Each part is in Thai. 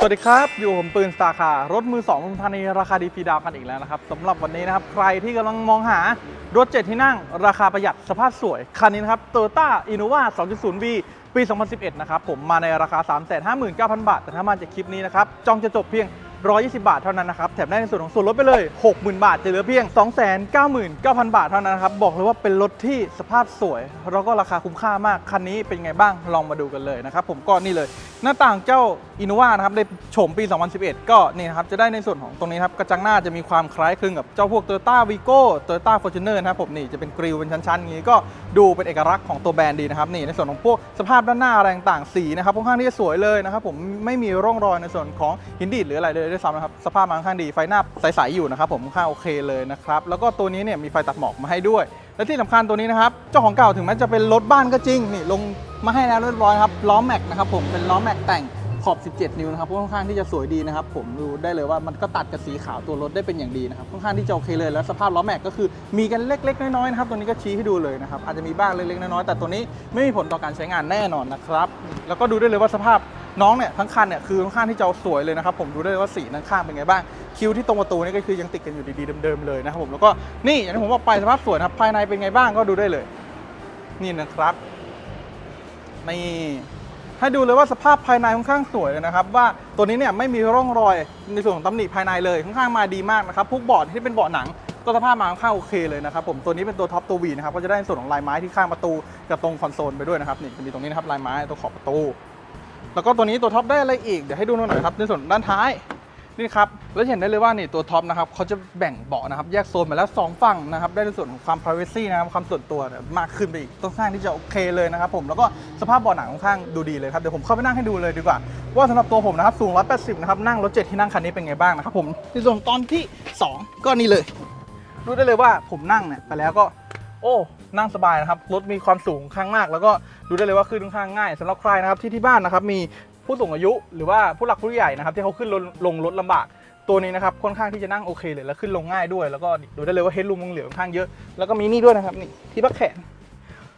สวัสดีครับ อยู่ผมปืนสตาร์คาร์รถมือ2องพันธานีราคาดีฟีดาวกันอีกแล้วนะครับสำหรับวันนี้นะครับ ใครที่กำลังมองหารถเจ็ดที่นั่ง ราคาประหยัดสภาพสวย คันนี้นะครับ Toyota Innova 2.0V ปี 2011 นะครับ ผมมาในราคา 359,000 บาท แต่ถ้ามาจากคลิปนี้นะครับ จองจะจบเพียง 120 บาทเท่านั้นนะครับ แถมได้ในส่วนของส่วนลดไปเลย 60,000 บาท จะเหลือเพียง 299,000 บาทเท่านั้นนะครับ บอกเลยว่าเป็นรถที่สภาพสวย แล้วก็ราคาคุ้มค่ามาก คันนี้เป็นไงบ้าง ลองมาดูกันเลยนะครับ ผมก็นี่เลยหน้าต่างเจ้า Innova นะครับในโฉมปี 2011 ก็นี่นะครับจะได้ในส่วนของตรงนี้ครับกระจังหน้าจะมีความคล้ายคลึงกับเจ้าพวก Toyota Vigo Toyota Fortuner นะครับผมนี่จะเป็นกริลเป็นชั้นๆอย่างนี้ก็ดูเป็นเอกลักษณ์ของตัวแบรนด์ดีนะครับนี่ในส่วนของพวกสภาพด้านหน้าอะไรต่างๆสีนะครับค่อนข้างที่จะสวยเลยนะครับผมไม่มีร่องรอยในส่วนของหินดีดหรืออะไรเลยด้วยซ้ำนะครับสภาพมันค่อนข้างดีไฟหน้าใสๆอยู่นะครับผมค่อนข้างโอเคเลยนะครับแล้วก็ตัวนี้เนี่ยมีไฟตัดหมอกมาให้ด้วย และที่สำคัญตัวนี้นะครับ เจ้าของเก่าถึงแม้จะเป็นรถบ้านก็จริงนี่ลงมาให้แล้วเรียบร้อยครับล้อแม็กนะครับผมเป็นล้อแม็กแต่ง ขอบ 17 นิ้วนะครับค่อนข้างที่จะสวยดีนะครับ ผมดูได้เลยว่ามันก็ตัดกับสีขาวตัวรถได้เป็นอย่างดีนะครับค่อนข้างที่จะโอเคเลยแล้วสภาพล้อแม็กก็คือมีกันเล็ก ๆ น้อยๆนะครับตัวนี้ก็ชี้ให้ดูเลยนะครับอาจจะมีบ้างเล็กๆน้อยๆแต่ตัวนี้ไม่มีผลต่อการใช้งานแน่นอนนะครับ แล้วก็ดูได้เลยว่าสภาพน้องเนี่ยทั้งคันเนี่ยคือค่อนข้างที่จะสวยเลยนะครับผมดูได้เลยว่าสีด้านข้างเป็นไงบ้างคิ้วที่ตรงประตูนี่ก็คือยังติดกันอยู่ดีๆเดิมๆเลยนะครับผมแล้วก็นี่อย่างที่ผมบอกไปสภาพสวยนะครับภายในเป็นไงบ้างก็ดูได้เลย นี่นะครับนี่ ให้ดูเลยว่าสภาพภายในค่อนข้างสวยเลยนะครับ ว่าตัวนี้เนี่ยไม่มีร่องรอยในส่วนของตำหนิภายในเลยค่อนข้างมาดีมากนะครับพวกเบาะที่เป็นเบาะหนังก็สภาพมาค่อนข้างโอเคเลยนะครับผมตัวนี้เป็นตัวท็อปตัววีนะครับก็จะได้ในส่วนของลายไม้ที่ข้างประตูกับตรงคอนโซลไปด้วยนะครับนี่จะมีตรงนี้นะครับลายไม้ตัวขอบประตู แล้วก็ตัวนี้ตัวท็อปได้อะไรอีกเดี๋ยวให้ดูหน่อยครับในส่วนด้านท้าย นี่ครับแล้วเห็นได้เลยว่านี่ตัวท็อปนะครับเขาจะแบ่งเบาะนะครับแยกโซนมาแล้ว 2 ฝั่งนะครับได้ในส่วนของความ privacy นะครับความส่วนตัวมากขึ้นไปอีกต้องข้างที่จะโอเคเลยนะครับผมแล้วก็สภาพเบาะหนังค่อนข้างดูดีเลยครับเดี๋ยวผมเข้าไปนั่งให้ดูเลยดีกว่า ว่าสำหรับตัวผมนะครับสูง 180 นะครับนั่งรถเจ็ดที่นั่งคันนี้เป็นไงบ้างนะครับผมในส่วนตอนที่ 2 ก็นี่เลย รู้ได้เลยว่าผมนั่งเนี่ยไปแล้วก็โอ้นั่งสบายนะครับรถมีความสูงข้างมาก แล้วก็ดูได้เลยว่าขึ้นค่อนข้างง่ายสำหรับใครนะครับที่ที่บ้านนะครับมี ผู้สูงอายุ หรือว่าผู้หลักผู้ใหญ่นะครับที่เขาขึ้นลงรถลำบากตัวนี้นะครับค่อนข้างที่จะนั่งโอเคเลยแล้วขึ้นลงง่ายด้วย แล้วก็ดูได้เลยว่าเฮดรูมยังเหลือค่อนข้างเยอะแล้วก็มีนี่ด้วยนะครับนี่ที่พักแขน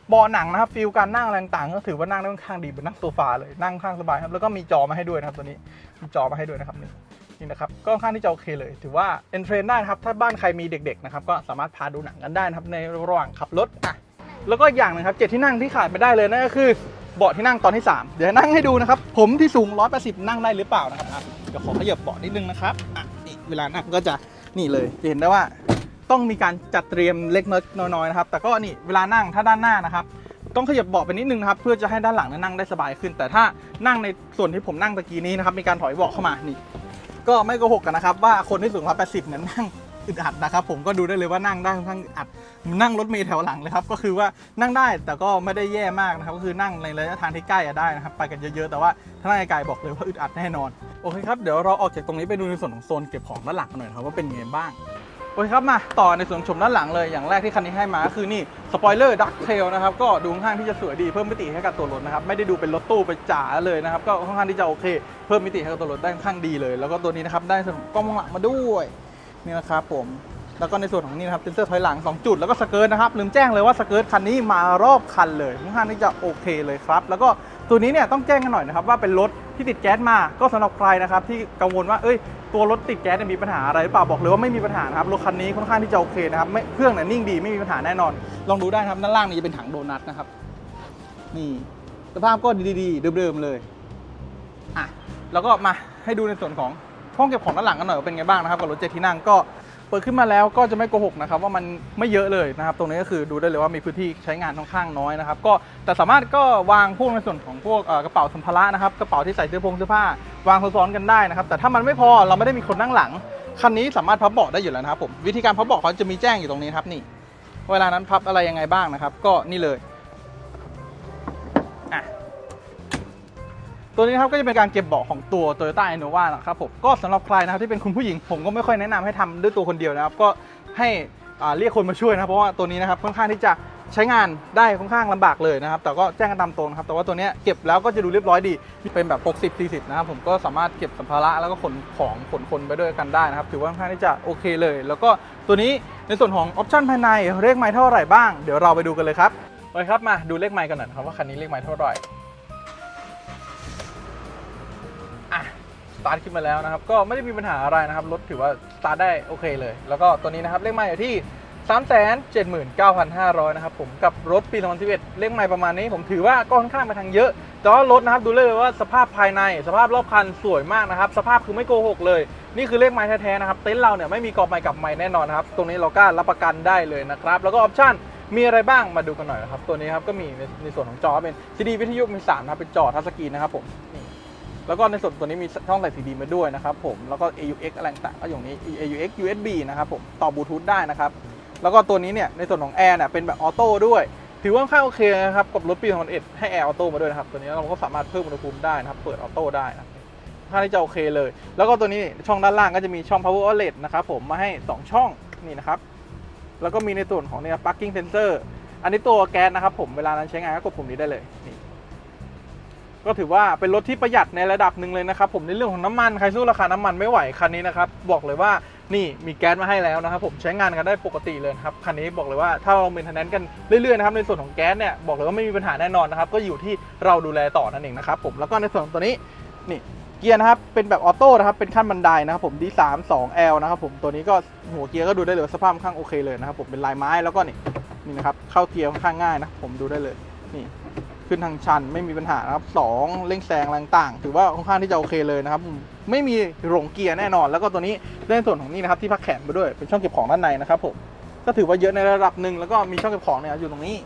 เบาะหนังนะครับฟิลการนั่งอะไรต่างก็ถือว่านั่งได้ค่อนข้างดีเป็นนั่งโซฟาเลยนั่งข้างสบายครับแล้วก็มีจอมาให้ด้วยนะครับตัวนี้มีจอมาให้ด้วยนะครับนี่นี่นะครับก็ค่อนข้างที่จะโอเคเลย ถือว่าเอนเทรนได้นะครับถ้าบ้านใครมีเด็กๆนะครับก็สามารถพาดูหนังกันได้นะครับในระหว่างขับรถอะแล้วก็อย่างนึงครับเจ็ดที่นั่งที่ขาดไม่ได้เลยนั่นก็คือ เบาะที่นั่งตอนที่สามเดี๋ยวนั่งให้ดูนะครับ ผมที่สูง 180 นั่งได้หรือเปล่านะครับเดี๋ยวขอขยับเบาะนิดนึงนะครับอะนี่เวลานั่งก็จะนี่เลยจะเห็นได้ว่าต้องมีการจัดเตรียมเล็กน้อยๆนะครับ แต่ก็นี่เวลานั่งถ้าด้านหน้านะครับ ต้องขยับเบาะไปนิดนึงนะครับ เพื่อจะให้ด้านหลังนั้นนั่งได้สบายขึ้น แต่ถ้านั่งในส่วนที่ผมนั่งตะกี้นี้นะครับ มีการถอยเบาะเข้ามานี่ ก็ไม่โกหกกันนะครับ ว่าคนที่สูง180เนี่ยนั่ง อึดอัดนะครับผมก็ดูได้เลยว่านั่งได้ค่อนข้างอัดนั่งรถเมล์แถวหลังเลยครับก็คือว่านั่งได้แต่ก็ไม่ได้แย่มากนะครับก็คือนั่งในระยะทางที่ใกล้อะได้นะครับไปกันเยอะๆแต่ว่าถ้านั่งไกลๆบอกเลยว่าอึดอัดแน่นอนโอเคครับเดี๋ยวเราออกจากตรงนี้ไปดูในส่วนของโซนเก็บของด้านหลังกันหน่อยครับว่าเป็นไงบ้างโอเคครับมาต่อในส่วนชมด้านหลังเลยอย่างแรกที่คันนี้ให้มาก็คือนี่สปอยเลอร์ดักเทลนะครับก็ดูค่อนข้างที่จะสวยดีเพิ่มมิติให้กับตัวรถนะครับไม่ได้ดูเป็นรถตู้ไปจ๋าเลยนะครับก็ค่อนข้างที่จะโอเค เพิ่มมิติให้กับตัวรถได้ค่อนข้างดีเลย แล้วก็ตัวนี้นะครับได้ส่วนกล้องมองหลังมาด้วย นี่นะครับผมแล้วก็ในส่วนของนี่นะครับเซนเซอร์ถอยหลัง 2 จุด แล้วก็สเกิร์ตนะครับลืมแจ้งเลยว่าสเกิร์ตคันนี้มารอบคันเลยค่อนข้างที่จะโอเคเลยครับ แล้วก็ตัวนี้เนี่ยต้องแจ้งกันหน่อยนะครับว่าเป็นรถที่ติดแก๊สมาก็สำหรับใครนะครับที่กังวลว่าเอ้ยตัวรถติดแก๊สเนี่ยมีปัญหาอะไรหรือเปล่าบอกเลยว่าไม่มีปัญหาครับรถคันนี้ค่อนข้างที่จะโอเคนะครับไม่เครื่องเนี่ยนิ่งดีไม่มีปัญหาแน่นอน ลองดูได้ครับด้านล่างนี่จะเป็นถังโดนัทนะครับนี่สภาพก็ดีๆเดิมๆเลยอะแล้วก็มาให้ดูในส่วนของ ห้องเก็บของด้านหลังกันหน่อยว่าเป็นไงบ้างนะครับกับรถเจ็ดที่นั่งก็เปิดขึ้นมาแล้วก็จะไม่โกหกนะครับว่ามันไม่เยอะเลยนะครับตรงนี้ก็คือดูได้เลยว่ามีพื้นที่ใช้งานค่อนข้างน้อยนะครับก็แต่สามารถก็วางพวกในส่วนของพวกกระเป๋าสัมภาระนะครับกระเป๋าที่ใส่เสื้อผงเสื้อผ้าวางซ้อนๆกันได้นะครับแต่ถ้ามันไม่พอเราไม่ได้มีคนนั่งหลังคันนี้สามารถพับเบาะได้อยู่แล้วนะครับผมวิธีการพับเบาะเขาจะมีแจ้งอยู่ตรงนี้ครับนี่ เวลานั้นพับอะไรยังไงบ้างนะครับ ก็นี่เลยอะ ตัวนี้ครับก็จะเป็นการเก็บเบาะของตัว Toyota Innova นะครับผมก็สำหรับใครนะครับที่เป็นคุณผู้หญิงผมก็ไม่ค่อยแนะนำให้ทำด้วยตัวคนเดียวนะครับก็ให้เรียกคนมาช่วยนะเพราะว่าตัวนี้นะครับค่อนข้างที่จะใช้งานได้ค่อนข้างลำบากเลยนะครับ แต่ก็แจ้งกันตามตรงนะครับ แต่ว่าตัวนี้เก็บแล้วก็จะดูเรียบร้อยดี เป็นแบบ 60 40 นะครับ ผมก็สามารถเก็บสัมภาระแล้วก็ขนของขนคนไปด้วยกันได้นะครับ ถือว่าค่อนข้างที่จะโอเคเลย แล้วก็ตัวนี้ในส่วนของออปชันภายในเลขไม้เท่าไหร่บ้าง เดี๋ยวเราไปดูกันเลยครับ ไปครับมาดูเลขไม้กันหน่อยครับว่าคันนี้เลขไม้เท่าไหร่ ตาร์ทขึ้นมาแล้วนะครับ ก็ไม่ได้มีปัญหาอะไรนะครับ รถถือว่าสตาร์ทได้โอเคเลย แล้วก็ตัวนี้นะครับเลขไม้อยู่ที่ 379,500 นะครับผมกับรถปี 2011 เลขไม้ประมาณนี้ ผมถือว่าก็ค่อนข้างไปทางเยอะแต่ว่ารถนะครับดูเลยว่าสภาพภายในสภาพรอบคันสวยมากนะครับ สภาพคือไม่โกหกเลย นี่คือเลขไม้แท้ๆนะครับ เต็นท์เราเนี่ยไม่มีกรอบไม้กับไม้แน่นอนนะครับ ตรงนี้เรากล้ารับประกันได้เลยนะครับ แล้วก็ออปชั่นมีอะไรบ้างมาดูกันหน่อยนะครับ ตัวนี้ครับก็มีในในส่วนของจอเป็น CD วิทยุมี3นะครับเป็นจอทัชสกรีนนะครับผม แล้วก็ในส่วนตัวนี้มีช่องใส่ CD มาด้วยนะครับผม แล้วก็ AUX อะไรต่างก็อย่างนี้ AUX USB นะครับผม ต่อบลูทูธได้นะครับ แล้วก็ตัวนี้เนี่ย ในส่วนของแอร์เนี่ยเป็นแบบออโต้ด้วย ถือว่าค่อนข้างโอเคนะครับ กับรถปี2011ให้แอร์ออโต้มาด้วยนะครับ ตัวนี้เราก็สามารถเพิ่มอุณหภูมิได้นะครับ เปิดออโต้ได้นะครับค่อนข้างที่จะโอเคเลย แล้วก็ตัวนี้ช่องด้านล่างก็จะมีช่อง power outlet นะครับผม มาให้ 2 ช่องนี่นะครับ แล้วก็มีในส่วนของเนี่ย parking sensor อันนี้ตัวแก๊สนะครับผม เวลานั้นใช้งานก็กดปุ่มนี้ได้เลยนี่ ก็ถือว่าเป็นรถที่ประหยัดในระดับหนึ่งเลยนะครับผมในเรื่องของน้ำมันใครสู้ราคาน้ำมันไม่ไหวคันนี้นะครับบอกเลยว่านี่มีแก๊สมาให้แล้วนะครับผมใช้งานกันได้ปกติเลยครับคันนี้บอกเลยว่าถ้าเราเมนเทนแนนซ์กันเรื่อยๆนะครับในส่วนของแก๊สเนี่ยบอกเลยว่าไม่มีปัญหาแน่นอนนะครับก็อยู่ที่เราดูแลต่อนั่นเองนะครับผมแล้วก็ในส่วนตัวนี้นี่เกียร์นะครับเป็นแบบออโต้นะครับเป็นขั้นบันไดนะครับผม D3 2L นะครับผมตัวนี้ก็หัวเกียร์ก็ดูได้เลยสภาพค่อนข้างโอเคเลยนะครับผมเป็นลายไม้แล้วก็นี่นี่นะครับเข้าเกียร์ค่อนข้างง่ายนะผมดูได้เลยนี่ ขึ้นทางชัน ไม่มีปัญหานะครับสองเร่งแซงอะไรต่างๆถือว่าค่อนข้างที่จะโอเคเลยนะครับ ไม่มีหลงเกียร์แน่นอน แล้วก็ตัวนี้ได้ในส่วนของนี่นะครับที่พักแขนมาด้วยเป็นช่องเก็บของด้านในนะครับผมก็ถือว่าเยอะในระดับหนึ่งแล้วก็มีช่องเก็บของเนี่ยอยู่ตรงนี้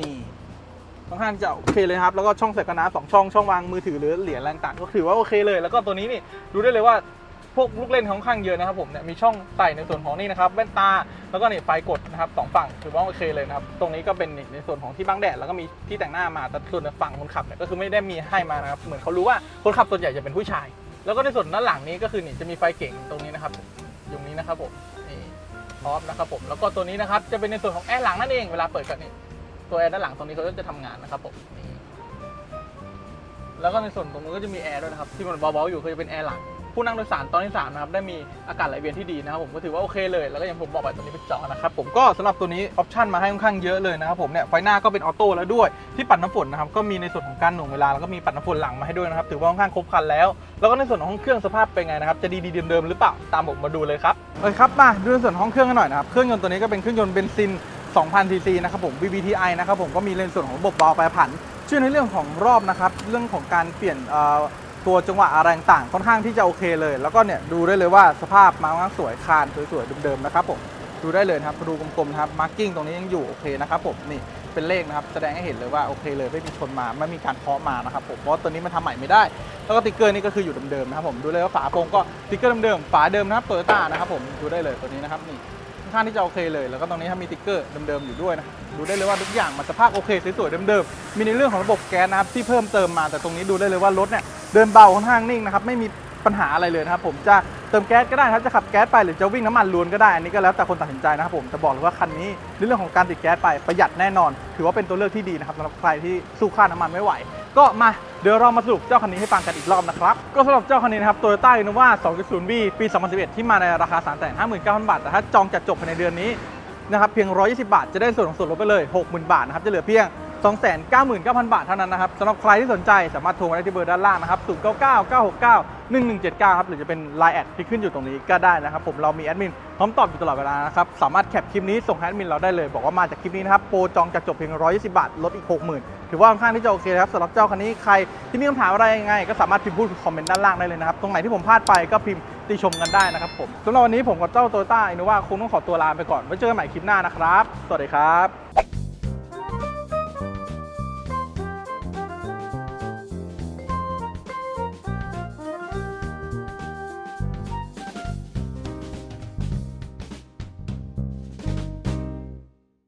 นี่ค่อนข้างจะโอเคเลยครับ แล้วก็ช่องใส่กระนาสองช่องช่องวางมือถือหรือเหรียญอะไรต่างๆก็ถือว่าโอเคเลย แล้วก็ตัวนี้นี่ดูได้เลยว่า พวกลูกเล่นค่อนข้างเยอะนะครับผมเนี่ยมีช่องใส่ในส่วนของนี่นะครับแว่นตาแล้วก็นี่ไฟกดนะครับสองฝั่งถือว่าโอเคเลยนะครับตรงนี้ก็เป็นในส่วนของที่บังแดดแล้วก็มีที่แต่งหน้ามาแต่ส่วนฝั่งคนขับเนี่ยก็คือไม่ได้มีให้มานะครับเหมือนเขารู้ว่าคนขับส่วนใหญ่จะเป็นผู้ชาย แล้วก็ในส่วนด้านหลังนี้ก็คือนี่จะมีไฟเก่งตรงนี้นะครับอยู่นี้นะครับผมนี่ออฟนะครับผมแล้วก็ตัวนี้นะครับจะเป็นในส่วนของแอร์หลังนั่นเองเวลาเปิดกันนี่ตัวแอร์ด้านหลังตรงนี้เขาก็จะทำงานนะครับผมนี่แล้วก็ในส่วนตรงนู้นก็จะมีแอร์ด้วยนะครับที่มันเบาๆอยู่คือจะเป็นแอร์หลัง ผู้นั่งโดยสารตอนที่3นะครับได้มีอากาศไหลเวียนที่ดีนะครับผมก็ถือว่าโอเคเลย แล้วก็อย่างผมบอกไปตัวนี้เป็นจอนะครับผมก็สำหรับตัวนี้ออปชันมาให้ค่อนข้างเยอะเลยนะครับผมเนี่ยไฟหน้าก็เป็นออโต้แล้วด้วยที่ปัดน้ำฝนนะครับก็มีในส่วนของการหน่วงเวลาแล้วก็มีปัดน้ำฝนหลังมาให้ด้วยนะครับถือว่าค่อนข้างครบครันแล้ว แล้วก็ในส่วนของห้องเครื่องสภาพเป็นไงนะครับจะดีดีเดิมๆหรือเปล่าตามผมมาดูเลยครับเอ้ยครับมาดูในส่วนของห้องเครื่องกันหน่อยนะครับเครื่องยนต์ตัวนี้ก็เป็นเครื่องยนต์เบนซิน2,000ซีซีนะครับผม VVTi นะครับผมก็มีในส่วนของระบบเบาแปรผันชื่อในเรื่องของรอบนะครับ เรื่องของการเปลี่ยน ตัวจังหวะอะไรต่างค่อนข้างที่จะโอเคเลย แล้วก็เนี่ยดูได้เลยว่าสภาพมาค่อนข้างสวยคานสวยๆเดิมๆนะครับผมดูได้เลยครับดูกลมๆนะครับมาร์กิ้งตรงนี้ยังอยู่โอเคนะครับผมนี่เป็นเลขนะครับแสดงให้เห็นเลยว่าโอเคเลยไม่มีชนมาไม่มีการเคาะมานะครับผมเพราะตัวนี้มันทำใหม่ไม่ได้ แล้วก็ติ๊กเกอร์นี่ก็คืออยู่เดิมๆนะครับผมดูเลยว่าฝาโปร่งก็ติ๊กเกอร์เดิมๆฝาเดิมนะครับโตโยต้านะครับผมดูได้เลยตัวนี้นะครับนี่ อนข้างที่จะโอเคเลย แล้วก็ตรงนี้ถ้ามีติ๊กเกอร์เดิมๆอยู่ด้วยนะดูได้เลยว่าทุกอย่างมันสภาพโอเคสวยๆเดิมๆมีในเรื่องของระบบแก๊สนะครับที่เพิ่มเติมมาแต่ตรงนี้ดูได้เลยว่ารถเนี่ยเดินเบาค่อนข้างนิ่งนะครับไม่มีปัญหาอะไรเลยนะครับผมจะเติมแก๊สก็ได้ครับจะขับแก๊สไปหรือจะวิ่งน้ำมันล้วนก็ได้อันนี้ก็แล้วแต่คนตัดสินใจนะครับผมจะบอกเลยว่าคันนี้ในเรื่องของการติดแก๊สไปประหยัดแน่นอน ถือว่าเป็นตัวเลือกที่ดีนะครับสำหรับใครที่สู้ค่าน้ำมันไม่ไหว ก็มา เดี๋ยวเรามาสรุปเจ้าคันนี้ให้ฟังกันอีกรอบนะครับ ก็สำหรับเจ้าคันนี้นะครับ Toyota Innova 2.0V ปี 2011 ที่มาในราคา 359,000 บาท แต่ถ้าจองจัดจบภายในเดือนนี้นะครับ เพียง 120 บาท จะได้ส่วนของส่วนลดไปเลย 60,000 บาทนะครับ จะเหลือเพียง 299,000 บาทเท่านั้นนะครับสำหรับใครที่สนใจสามารถโทรมาได้ที่เบอร์ด้านล่างนะครับ099 969 1179ครับหรือจะเป็น Line แอดที่ขึ้นอยู่ตรงนี้ก็ได้นะครับผมเรามีแอดมินพร้อมตอบอยู่ตลอดเวลานะครับสามารถแคปคลิปนี้ส่งให้แอดมินเราได้เลย บอกว่ามาจากคลิปนี้นะครับโปรจองจากจบเพียง 120 บาทลดอีก 60,000 ถือว่าค่อนข้างที่จะโอเคนะครับสำหรับเจ้าคันนี้ใครที่มีคำถามอะไรยังไง ก็สามารถพิมพ์พูดคอมเมนต์ด้านล่างได้เลยนะครับตรงไหนที่ผมพลาดไปก็พิมพ์ติชมกันได้นะครับผมสำหรับวันนี้ผมกับเจ้าโตโยต้าอินโนวาคงต้องขอตัวลาไปก่อนไว้เจอกันใหม่คลิปหน้านะครับ สวัสดีครับ